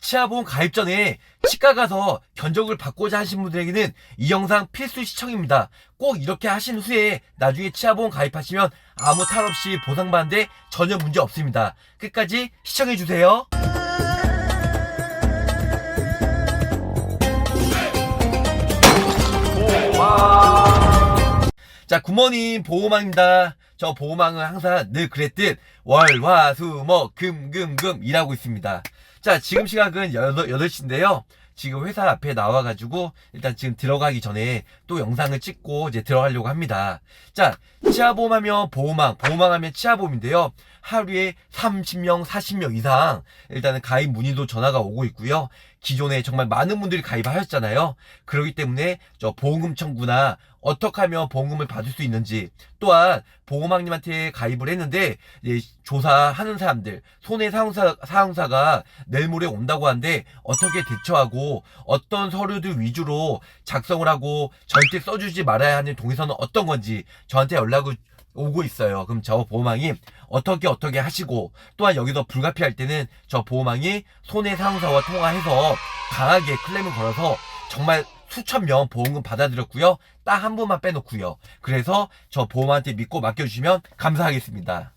치아보험 가입 전에 치과 가서 견적을 받고자 하신 분들에게는 이 영상 필수 시청입니다. 꼭 이렇게 하신 후에 나중에 치아보험 가입하시면 아무 탈 없이 보상받는데 전혀 문제 없습니다. 끝까지 시청해주세요. 자, 굿모닝 보호망입니다. 저 보호망은 항상 늘 그랬듯 월, 화, 수, 목, 금, 금, 금 일하고 있습니다. 자, 지금 시각은 8, 8시인데요. 지금 회사 앞에 나와가지고 일단 지금 들어가기 전에 또 영상을 찍고 이제 들어가려고 합니다. 자, 치아보험 하면 보호망, 보호망 하면 치아보험인데요. 하루에 30명, 40명 이상 일단은 가입 문의도 전화가 오고 있고요. 기존에 정말 많은 분들이 가입하셨잖아요. 그렇기 때문에 저 보험금 청구나 어떻게 하면 보험금을 받을 수 있는지 또한 보험왕님한테 가입을 했는데 이제 조사하는 사람들 손해 사용사 사용사가 내일 모레 온다고 하는데 어떻게 대처하고 어떤 서류들 위주로 작성을 하고 절대 써주지 말아야 하는 동의서는 어떤 건지 저한테 연락을 오고 있어요. 그럼 저 보험왕이 어떻게 어떻게 하시고 또한 여기서 불가피할 때는 저 보험왕이 손해 사용사와 통화해서 강하게 클레임을 걸어서 정말 수천 명 보험금 받아들였고요. 딱 한 분만 빼놓고요. 그래서 저 보험한테 믿고 맡겨주시면 감사하겠습니다.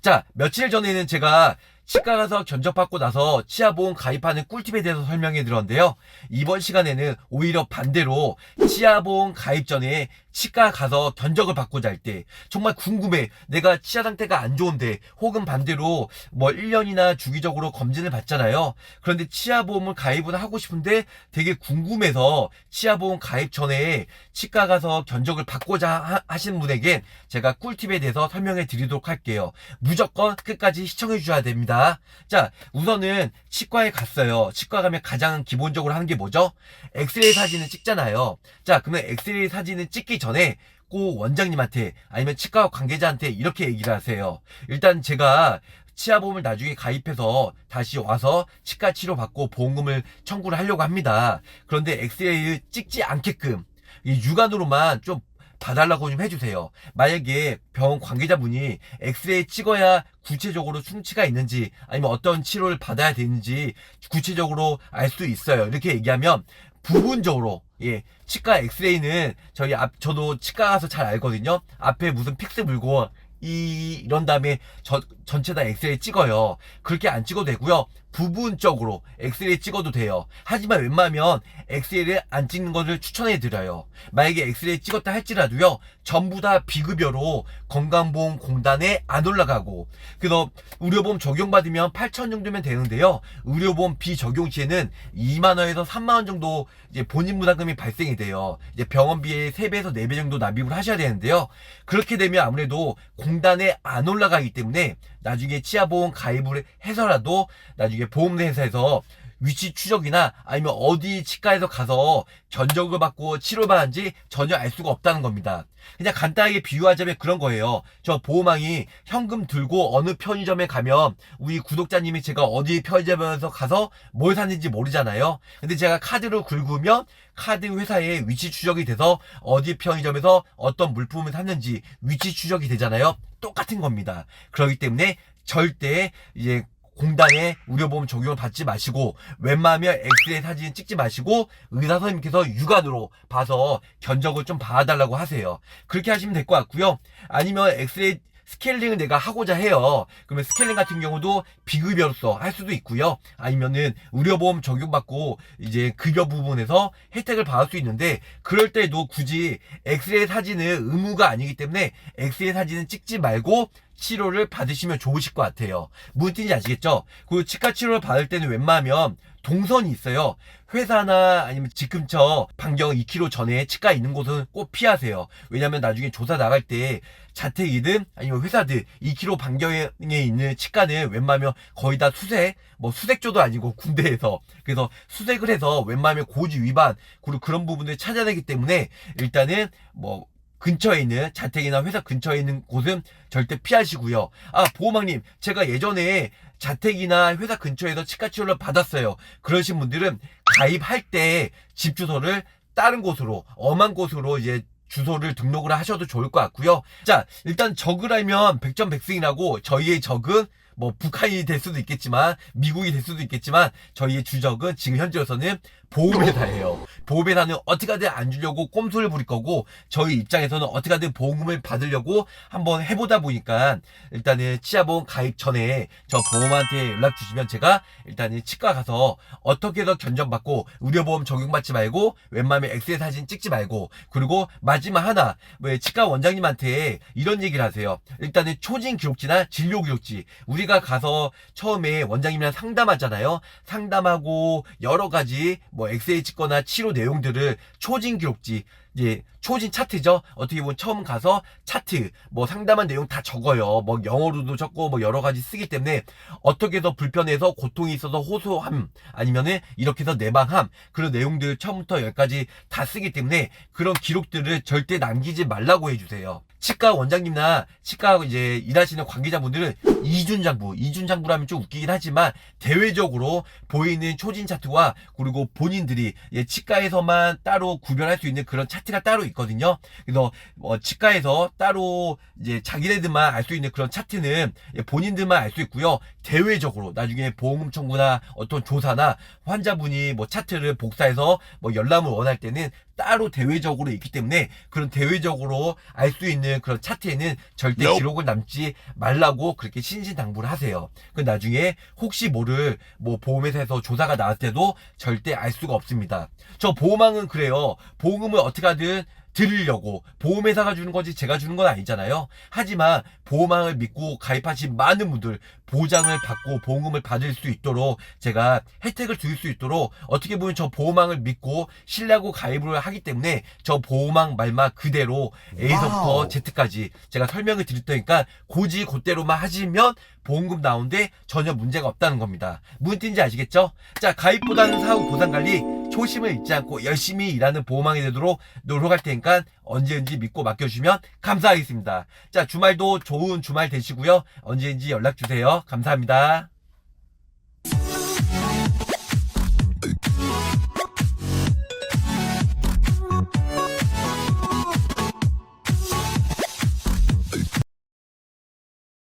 자, 며칠 전에는 제가 치과 가서 견적받고 나서 치아보험 가입하는 꿀팁에 대해서 설명해 드렸는데요. 이번 시간에는 오히려 반대로 치아보험 가입 전에 치과 가서 견적을 받고자 할때 정말 궁금해. 내가 치아 상태가 안 좋은데 혹은 반대로 뭐 1년이나 주기적으로 검진을 받잖아요. 그런데 치아보험을 가입을 하고 싶은데 되게 궁금해서 치아보험 가입 전에 치과 가서 견적을 받고자 하- 하시는 분에게 제가 꿀팁에 대해서 설명해 드리도록 할게요. 무조건 끝까지 시청해 주셔야 됩니다. 자, 우선은 치과에 갔어요. 치과 가면 가장 기본적으로 하는 게 뭐죠? 엑스레이 사진을 찍잖아요. 자, 그러면 엑스레이 사진을 찍기 전에 꼭 원장님한테 아니면 치과 관계자한테 이렇게 얘기를 하세요. 일단 제가 치아보험을 나중에 가입해서 다시 와서 치과 치료 받고 보험금을 청구를 하려고 합니다. 그런데 엑스레이를 찍지 않게끔 이 육안으로만 좀 봐달라고 좀 해주세요. 만약에 병원 관계자분이 엑스레이 찍어야 구체적으로 충치가 있는지 아니면 어떤 치료를 받아야 되는지 구체적으로 알 수 있어요. 이렇게 얘기하면 부분적으로 예 치과 엑스레이는 저희 앞 저도 치과 가서 잘 알거든요. 앞에 무슨 픽스 물고 이 이런 다음에 저, 전체 다 엑스레이 찍어요. 그렇게 안 찍어도 되고요. 부분적으로 엑스레이 찍어도 돼요. 하지만 웬만하면 엑스레이를 안 찍는 것을 추천해 드려요. 만약에 엑스레이 찍었다 할지라도요. 전부 다 비급여로 건강보험공단에 안 올라가고 그래서 의료보험 적용받으면 8천 정도면 되는데요. 의료보험 비적용 시에는 2만 원에서 3만 원 정도 이제 본인 부담금이 발생이 돼요. 이제 병원비의 3배에서 4배 정도 납입을 하셔야 되는데요. 그렇게 되면 아무래도 공단에 안 올라가기 때문에 나중에 치아보험 가입을 해서라도 나중에 보험회사에서 위치 추적이나 아니면 어디 치과에서 가서 견적을 받고 치료받는지 전혀 알 수가 없다는 겁니다. 그냥 간단하게 비유하자면 그런 거예요. 저 보호망이 현금 들고 어느 편의점에 가면 우리 구독자님이 제가 어디 편의점에서 가서 뭘 샀는지 모르잖아요. 근데 제가 카드로 긁으면 카드 회사에 위치 추적이 돼서 어디 편의점에서 어떤 물품을 샀는지 위치 추적이 되잖아요. 똑같은 겁니다. 그렇기 때문에 절대 이제 공단에 의료보험 적용을 받지 마시고 웬만하면 엑스레이 사진 찍지 마시고 의사 선생님께서 육안으로 봐서 견적을 좀 봐달라고 하세요. 그렇게 하시면 될 것 같고요. 아니면 엑스레이 스케일링을 내가 하고자 해요. 그러면 스케일링 같은 경우도 비급여로서 할 수도 있고요. 아니면은 의료보험 적용받고 이제 급여 부분에서 혜택을 받을 수 있는데 그럴 때도 굳이 엑스레이 사진은 의무가 아니기 때문에 엑스레이 사진은 찍지 말고 치료를 받으시면 좋으실 것 같아요. 무슨 뜻인지 아시겠죠? 그 치과 치료를 받을 때는 웬만하면 동선이 있어요. 회사나 아니면 집 근처 반경 2km 전에 치과 있는 곳은 꼭 피하세요. 왜냐면 나중에 조사 나갈 때 자택이든 아니면 회사들 2km 반경에 있는 치과는 웬만하면 거의 다 수색, 뭐 수색조도 아니고 군대에서 그래서 수색을 해서 웬만하면 고지 위반 그리고 그런 부분을 찾아내기 때문에 일단은 뭐 근처에 있는 자택이나 회사 근처에 있는 곳은 절대 피하시고요. 아 보호망님 제가 예전에 자택이나 회사 근처에서 치과 치료를 받았어요. 그러신 분들은 가입할 때 집 주소를 다른 곳으로 엄한 곳으로 이제 주소를 등록을 하셔도 좋을 것 같고요. 자 일단 적을 알면 백전백승이라고 저희의 적은 뭐 북한이 될 수도 있겠지만 미국이 될 수도 있겠지만 저희의 주적은 지금 현재로서는 보험회사예요. 보험회사는 어떻게든 안 주려고 꼼수를 부릴 거고 저희 입장에서는 어떻게든 보험금을 받으려고 한번 해보다 보니까 일단은 치아보험 가입 전에 저 보험한테 연락 주시면 제가 일단은 치과 가서 어떻게 해서 견적받고 의료보험 적용받지 말고 웬만하면 엑스레이 사진 찍지 말고 그리고 마지막 하나 왜 치과 원장님한테 이런 얘기를 하세요. 일단은 초진 기록지나 진료 기록지 우리가 가서 처음에 원장님이랑 상담하잖아요. 상담하고 여러 가지 뭐 엑스레이 찍거나 치료 내용들을 초진 기록지 이제 초진 차트죠. 어떻게 보면 처음 가서 차트 뭐 상담한 내용 다 적어요. 뭐 영어로도 적고 뭐 여러 가지 쓰기 때문에 어떻게 해서 불편해서 고통이 있어서 호소함 아니면은 이렇게 해서 내방함 그런 내용들 처음부터 여기까지 다 쓰기 때문에 그런 기록들을 절대 남기지 말라고 해주세요. 치과 원장님이나 치과 이제 일하시는 관계자분들은 이준장부, 이준장부라면 좀 웃기긴 하지만 대외적으로 보이는 초진 차트와 그리고 본인들이 예, 치과에서만 따로 구별할 수 있는 그런 차트 가 따로 있거든요. 그래서 어, 치과에서 따로 이제 자기네들만 알 수 있는 그런 차트는 예, 본인들만 알 수 있고요. 대외적으로 나중에 보험금 청구나 어떤 조사나 환자분이 뭐 차트를 복사해서 뭐 열람을 원할 때는 따로 대외적으로 있기 때문에 그런 대외적으로 알 수 있는 그런 차트에는 절대. 기록을 남지 말라고 그렇게 신신당부를 하세요. 그 나중에 혹시 모를 뭐 보험회사에서 조사가 나왔을 때도 절대 알 수가 없습니다. 저 보험왕은 그래요. 보험금을 어떻게 하든 드리려고 보험회사가 주는 거지 제가 주는 건 아니잖아요. 하지만 보험왕을 믿고 가입하신 많은 분들 보장을 받고 보험금을 받을 수 있도록 제가 혜택을 드릴 수 있도록 어떻게 보면 저 보험왕을 믿고 신뢰하고 가입을 하기 때문에 저 보험왕 말만 그대로 A서부터 와우. Z까지 제가 설명을 드릴 테니까 고지 곧대로만 하시면 보험금 나오는데 전혀 문제가 없다는 겁니다. 무슨 뜻인지 아시겠죠? 자, 가입보다는 사후 보상 관리 초심을 잊지 않고 열심히 일하는 보험왕이 되도록 노력할 테니까 언제든지 믿고 맡겨주시면 감사하겠습니다. 자, 주말도 좋은 주말 되시고요. 언제든지 연락 주세요. 감사합니다.